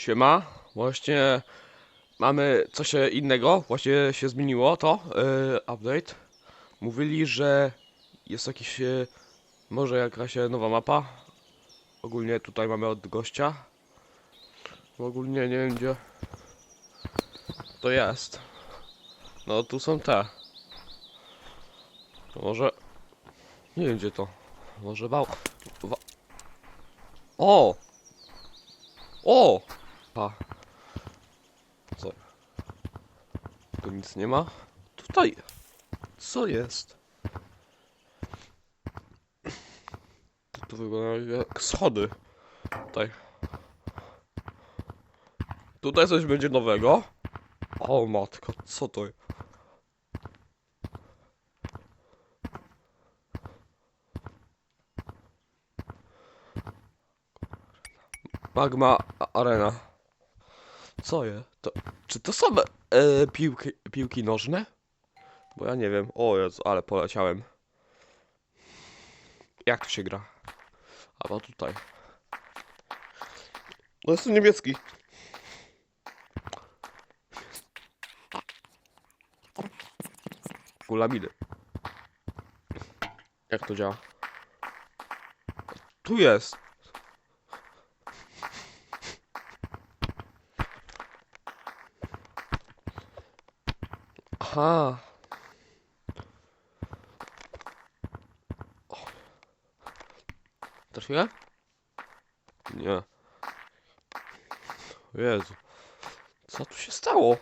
Siema, właśnie mamy coś innego, właśnie się zmieniło to, yy, update. Mówili, że jest jakiś, yy, może jakaś nowa mapa. Ogólnie tutaj mamy od gościa. Ogólnie nie wiem gdzie to jest. No tu są te. To może, nie wiem gdzie to. Może bał. O! O! Pa. Co? Tu nic nie ma? Tutaj. Co jest? To, wygląda jak schody. Tutaj. Tutaj coś będzie nowego. O matko, co to? Magma A- Arena. Co je? To, czy to są e, piłki, piłki nożne? Bo ja nie wiem. O Jezu, ale poleciałem. Jak się gra? A bo tutaj. No jest niemiecki. Kulamidy. Jak to działa? Tu jest. Aha. O. Trafiłem? Nie. Jezu. Co tu się stało?